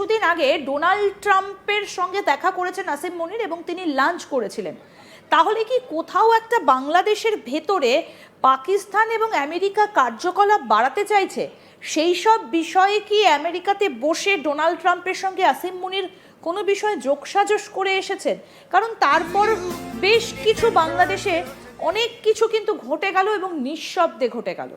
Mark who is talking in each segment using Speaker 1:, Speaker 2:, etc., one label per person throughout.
Speaker 1: কিছুদিন আগে ডোনাল্ড ট্রাম্পের সঙ্গে দেখা করেছেন আসিম মনির এবং তিনি লাঞ্চ করেছিলেন। তাহলে কি কোথাও একটা বাংলাদেশের ভেতরে পাকিস্তান এবং আমেরিকা কার্যকলাপ বাড়াতে চাইছে? সেই সব বিষয়ে কি আমেরিকাতে বসে ডোনাল্ড ট্রাম্পের সঙ্গে আসিম মুনির কোনো বিষয়ে যোগসাজশ করে এসেছেন? কারণ তারপর বেশ কিছু বাংলাদেশে অনেক কিছু কিন্তু ঘটে গেল এবং নিঃশব্দে ঘটে গেল।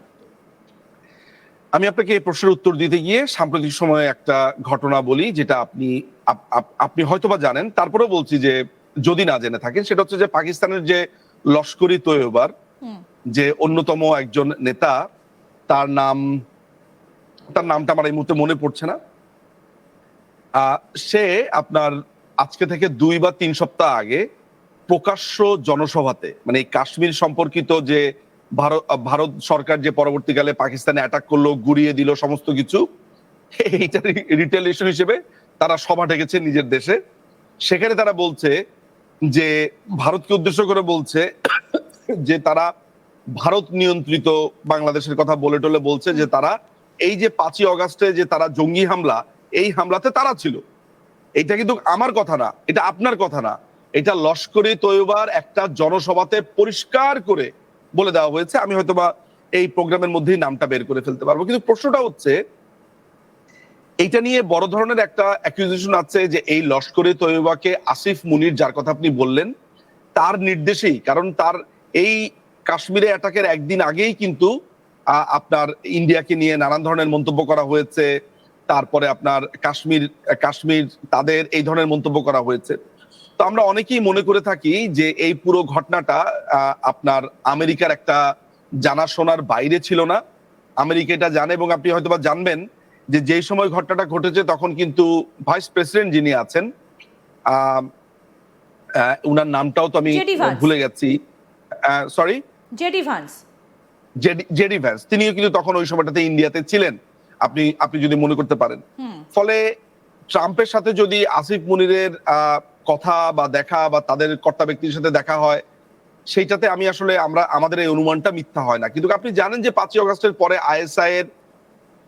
Speaker 2: আমি আপনাকে এই প্রশ্নের উত্তর দিতে গিয়ে সাম্প্রতিক সময়ে একটা ঘটনা বলি যেটা আপনি আপ- আপ- আপনি হয়তোবা জানেন। তারপরেও বলছি যে যদি না জেনে থাকেন সেটা হচ্ছে যে পাকিস্তানের যে লস্করি তৈয়বার
Speaker 1: হুম।
Speaker 2: যে অন্যতম একজন নেতা তার নাম তার নামটা আমার এই মুহূর্তে মনে পড়ছে না। আহ, সে আপনার আজকে থেকে দুই বা তিন সপ্তাহ আগে প্রকাশ্য জনসভাতে মানে এই কাশ্মীর সম্পর্কিত যে ভারত ভারত সরকার যে পরবর্তীকালে পাকিস্তানে অ্যাটাক করল, গুড়িয়ে দিল, সমস্ত কিছু, এইটা রিটেলিয়েশন হিসেবে তারা সভা ডেকেছে নিজের দেশে। সেখানে তারা বলছে যে, ভারতকে উদ্দেশ্য করে বলছে যে, তারা ভারত নিয়ন্ত্রিত বাংলাদেশের কথা বলে টলে বলছে যে, তারা এই যে পাঁচই অগাস্টে যে তারা জঙ্গি হামলা, এই হামলাতে তারা ছিল। এটা কিন্তু আমার কথা না, এটা আপনার কথা না। এটা লস্করি তৈবার একটা জনসভাতে পরিষ্কার করে বলে দেওয়া হয়েছে, আমি হয়তোবা এই প্রোগ্রামের মধ্যেই নামটা বের করে ফেলতে পারব। কিন্তু প্রশ্নটা হচ্ছে, এইটা নিয়ে বড় ধরনের একটা অ্যাকুইজিশন আছে যে এই লস্করে তৈবাকে আসিফ মুনির, যার কথা আপনি বললেন, তার নির্দেশেই, কারণ তার এই কাশ্মীরে অ্যাটাকের একদিন আগেই কিন্তু আপনার ইন্ডিয়াকে নিয়ে নানান ধরনের মন্তব্য করা হয়েছে, তারপরে আপনার কাশ্মীর কাশ্মীর তাদের এই ধরনের মন্তব্য করা হয়েছে। তো আমরা অনেকেই মনে করে থাকি যে এই পুরো ঘটনাটা আপনার আমেরিকার একটা জানাশোনার বাইরে ছিল না। আমেরিকা এটা জানে এবং আপনি হয়তোবা জানবেন যে যেই সময় ঘটনাটা ঘটেছে তখন কিন্তু ভাইস প্রেসিডেন্ট যিনি আছেন উনার নামটাও তো আমি ভুলে গেছি। Sorry
Speaker 1: JD Vance.
Speaker 2: JD Vance তিনিও কিন্তু তখন ওই সময়টাতে ইন্ডিয়াতে ছিলেন। আপনি আপনি যদি মনে করতে পারেন। ফলে ট্রাম্পের সাথে যদি আসিফ মুনিরের আহ, কথা বা দেখা বা তাদের কর্তা ব্যক্তির সাথে দেখা হয়, সেইটাতে আমি আসলে আমরা, আমাদের এই অনুমানটা মিথ্যা হয় না। কিন্তু আপনি জানেন যে পাঁচই অগস্টের পরে আইএসআই এর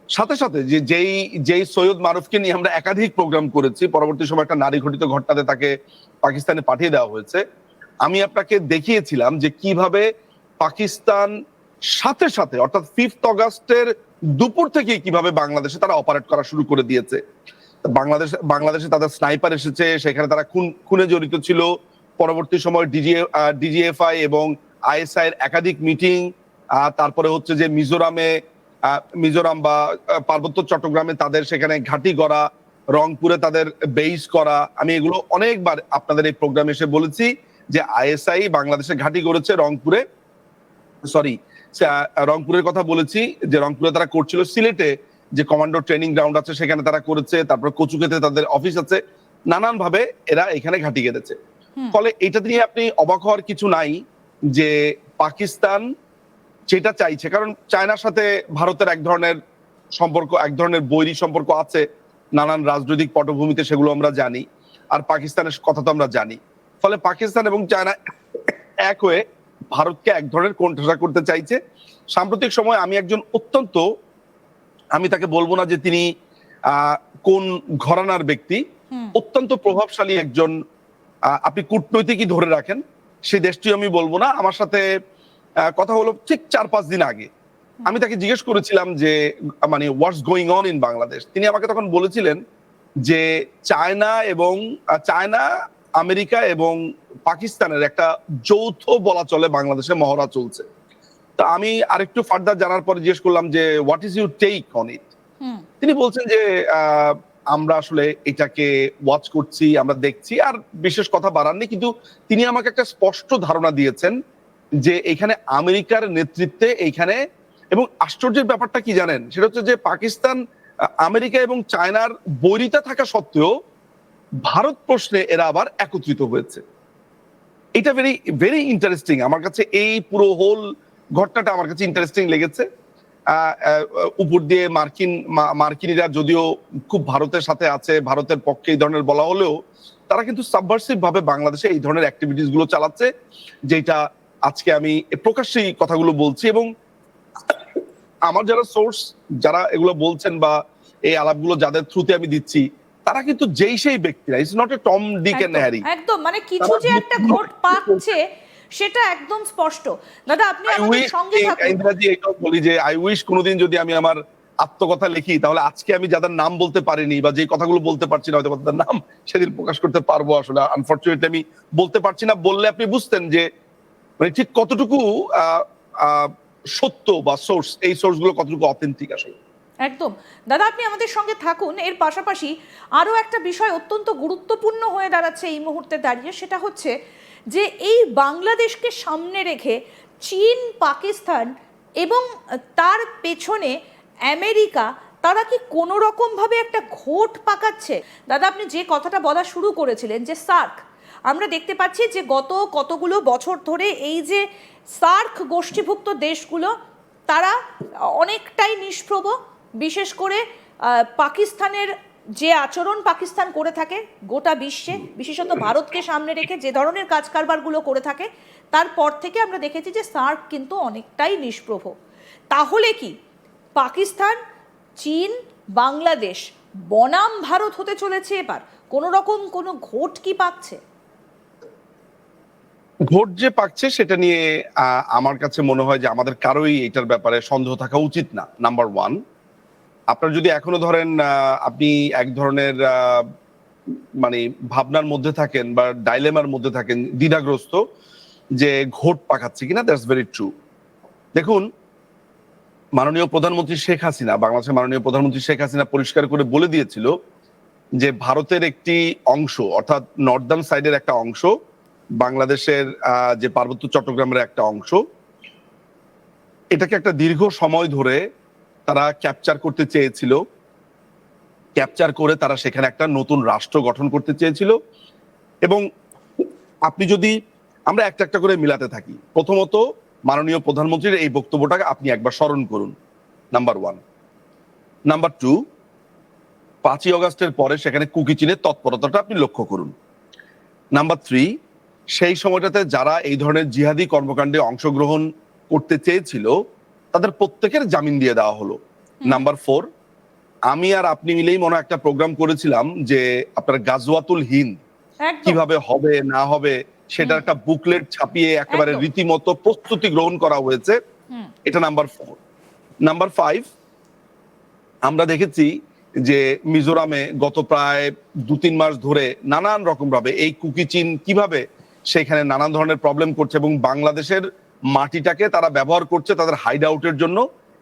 Speaker 2: সাথে সাথে যে, যেই যেই সৈয়দ মারুফকে নিয়ে আমরা একাধিক প্রোগ্রাম করেছি, পরবর্তী সময় একটা নারী ঘটিত ঘটনাতে তাকে পাকিস্তানে পাঠিয়ে দেওয়া হয়েছে। আমি আপনাকে দেখিয়েছিলাম যে কীভাবে পাকিস্তান সাথে সাথে, অর্থাৎ ফিফথ অগাস্টের দুপুর থেকে কীভাবে বাংলাদেশে তারা অপারেট করা শুরু করে দিয়েছে। বাংলাদেশ, বাংলাদেশে তাদের স্নাইপার এসেছে, সেখানে তারা খুন, খুনে জড়িত ছিল। পরবর্তী সময় ডিজিএ ডিজিএফআই এবং আইএসআই এর একাধিক মিটিং তারপরে হচ্ছে যে মিজোরামে মিজোরাম বা পার্বত্য চট্টগ্রামে তাদের সেখানে ঘাঁটি করা রংপুরে তাদের বেইস করা। আমি এগুলো অনেকবার আপনাদের এই প্রোগ্রামে এসে বলেছি যে আইএসআই বাংলাদেশে ঘাঁটি করেছে রংপুরে সরি রংপুরের কথা বলেছি যে রংপুরে তারা করছিল সিলেটে। যে কমান্ডো ট্রেনিং গ্রাউন্ড আছে সেখানে তারা করেছে তারপর কচুকেতে তাদের অফিস আছে নানান ভাবে এরা এখানে ঘাঁটি গেড়েছে। ফলে এটা নিয়ে আপনি অবাক হওয়ার কিছু নাই যে পাকিস্তান সেটা চাইছে কারণ চায়নার সাথে ভারতের এক ধরনের সম্পর্ক এক ধরনের বৈরী সম্পর্ক আছে নানান রাজনৈতিক পটভূমিতে সেগুলো আমরা জানি আর পাকিস্তানের কথা তো আমরা জানি। ফলে পাকিস্তান এবং চায়না এক হয়ে ভারতকে এক ধরনের কোণঠাসা করতে চাইছে। সাম্প্রতিক সময় আমি একজন অত্যন্ত আমি তাকে বলব না যে তিনি কোন ঘরানার ব্যক্তি। অত্যন্ত প্রভাবশালী একজন আপনি কূটনৈতিকই ধরে রাখেন। সেই দেশটি আমি বলব না। আমার সাথে কথা হলো ঠিক চার পাঁচ দিন আগে। আমি তাকে জিজ্ঞেস করেছিলাম যে মানে what's going on in Bangladesh তিনি আমাকে তখন বলেছিলেন যে চায়না এবং চায়না আমেরিকা এবং পাকিস্তানের একটা যৌথ বলা চলে বাংলাদেশে মহড়া চলছে। তা আমি আরেকটু ফার্দার জানার পরে জিজ্ঞেস করলাম যে what is your take on it তিনি বলছেন যে আমরা আসলে এটাকে ওয়াচ করছি আমরা দেখছি আর বিশেষ কথা বাড়াননি কিন্তু তিনি আমাকে একটা স্পষ্ট ধারণা দিয়েছেন যে এখানে আমেরিকার নেতৃত্বে এইখানে এবং আশ্চর্যের ব্যাপারটা কি জানেন? সেটা হচ্ছে যে পাকিস্তান আমেরিকা এবং চায়নার বৈরিতা থাকা সত্ত্বেও ভারত প্রশ্নে এরা আবার একত্রিত হয়েছে। এটা ভেরি ভেরি ইন্টারেস্টিং আমার কাছে এই পুরো হোল ঘটনাটা আমার কাছে ইন্টারেস্টিং লেগেছে। উপর দিয়ে মার্কিন মার্কিনীরা যদিও খুব ভারতের সাথে আছে ভারতের পক্ষে এই ধরনের বলা হলেও তারা কিন্তু সাবভার্সিভ ভাবে বাংলাদেশে এই ধরনের অ্যাক্টিভিটিসগুলো চালাচ্ছে যেটা আজকে আমি প্রকাশ্যেই কথাগুলো বলছি এবং আমার যারা সোর্স যারা এগুলো বলছেন বা এই আলাপগুলো যাদের থ্রুতে আমি দিচ্ছি তারা কিন্তু যেই সেই ব্যক্তিরা। It's not a Tom Dick and Harry
Speaker 1: একদম মানে কিছু যে একটা ঘোট পাচ্ছে সেটা একদম স্পষ্ট। দাদা আপনি আমাদের সঙ্গে থাকুন।
Speaker 2: ইন্দ্রাজি এটাও বলি যে আই উইশ কোনোদিন যদি আমি আমার আত্মকথা লিখি তাহলে আজকে আমি যাদের নাম বলতে পারিনি বা যে কথাগুলো বলতে পারছি না হয়তো তাদের নাম সেদিন প্রকাশ করতে পারব আসলে। আনফরচুনেটলি আমি বলতে পারছি না বললে আপনি বুঝতেন যে মানে ঠিক কতটুকু আহ, আহ, সত্য বা সোর্স এই সোর্সগুলো কতটুকু অথেন্টিক আসলে।
Speaker 1: একদম। দাদা, আপনি আমাদের সঙ্গে থাকুন। এর পাশাপাশি আরও একটা বিষয় অত্যন্ত গুরুত্বপূর্ণ হয়ে দাঁড়াচ্ছে এই মুহূর্তে দাঁড়িয়ে, সেটা হচ্ছে যে এই বাংলাদেশকে সামনে রেখে চীন, পাকিস্তান এবং তার পেছনে আমেরিকা, তারা কি কোনো রকমভাবে একটা ঘোট পাকাচ্ছে? দাদা, আপনি যে কথাটা বলা শুরু করেছিলেন যে সার্ক, আমরা দেখতে পাচ্ছি যে গত কতগুলো বছর ধরে এই যে সার্ক গোষ্ঠীভুক্ত দেশগুলো, তারা অনেকটাই নিষ্প্রভ। বিশেষ করে পাকিস্তানের যে আচরণ পাকিস্তান করে থাকে গোটা বিশ্বে, বিশেষত ভারতকে সামনে রেখে যে ধরনের কাজ কারবারগুলো করে থাকে, তারপর থেকে আমরা দেখেছি যে সার্ক কিন্তু অনেকটাই নিষ্প্রভ। তাহলে কি? পাকিস্তান, চীন, বাংলাদেশ বনাম ভারত হতে চলেছে এবার? কোনো রকম কোনো ঘোট কি পাচ্ছে
Speaker 2: ভোট যে পাচ্ছে সেটা নিয়ে আমার কাছে মনে হয় যে আমাদের কারোই এটার ব্যাপারে সন্দেহ থাকা উচিত না নাম্বার ওয়ান আপনার যদি এখনও ধরেন আপনি এক ধরনের মানে ভাবনার মধ্যে থাকেন বা ডাইলেমার মধ্যে থাকেন, দ্বিধাগ্রস্ত, যে ঘোট পাকাচ্ছে কিনা দ্যাটস ভেরি ট্রু দেখুন, মাননীয় প্রধানমন্ত্রী শেখ হাসিনা, বাংলাদেশের মাননীয় প্রধানমন্ত্রী শেখ হাসিনা পরিষ্কার করে বলে দিয়েছিল যে ভারতের একটি অংশ, অর্থাৎ নর্দার্ন সাইডের একটা অংশ, বাংলাদেশের যে পার্বত্য চট্টগ্রামের একটা অংশ, এটাকে একটা দীর্ঘ সময় ধরে তারা ক্যাপচার করতে চেয়েছিল। ক্যাপচার করে তারা সেখানে একটা নতুন রাষ্ট্র গঠন করতে চেয়েছিল। এবং আপনি যদি, আমরা একটা একটা করে মিলাতে থাকি। প্রথমত, মাননীয় প্রধানমন্ত্রীর এই বক্তব্যটাকে আপনি একবার স্মরণ করুন নাম্বার ওয়ান নাম্বার টু পাঁচই অগস্টের পরে সেখানে কুকি চীনের তৎপরতাটা আপনি লক্ষ্য করুন। নাম্বার থ্রি সেই সময়টাতে যারা এই ধরনের জিহাদি কর্মকাণ্ডে অংশগ্রহণ করতে চেয়েছিল তাদের প্রত্যেকের জামিন দিয়ে দেওয়া হলো। নাম্বার ফোর আমি আর আপনি মিলেই মনে একটা প্রোগ্রাম করেছিলাম যে আপনার গাজওয়াতুল হিন্দ কীভাবে হবে না হবে সেটা একটা বুকলেট ছাপিয়ে একেবারে রীতিমতো প্রস্তুতি গ্রহণ করা হয়েছে। এটা নাম্বার ফোর নাম্বার ফাইভ আমরা দেখেছি যে মিজোরামে গত প্রায় দু তিন মাস ধরে নানান রকম ভাবে এই কুকি চীন কীভাবে সেখানে নানান ধরনের প্রবলেম করছে এবং বাংলাদেশের মাটিটাকে তারা ব্যবহার করছে তাদের হাইড আউটের জন্য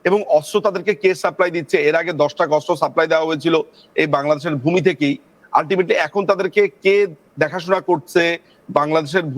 Speaker 2: এবং অস্ত্র তাদেরকে কে সাপ্লাই দিচ্ছে? এর আগে দশটা অস্ত্র সাপ্লাই দেওয়া হয়েছিল এই বাংলাদেশের ভূমি থেকেই। আলটিমেটলি এখন তাদেরকে কে দেখাশোনা করছে? বাংলাদেশের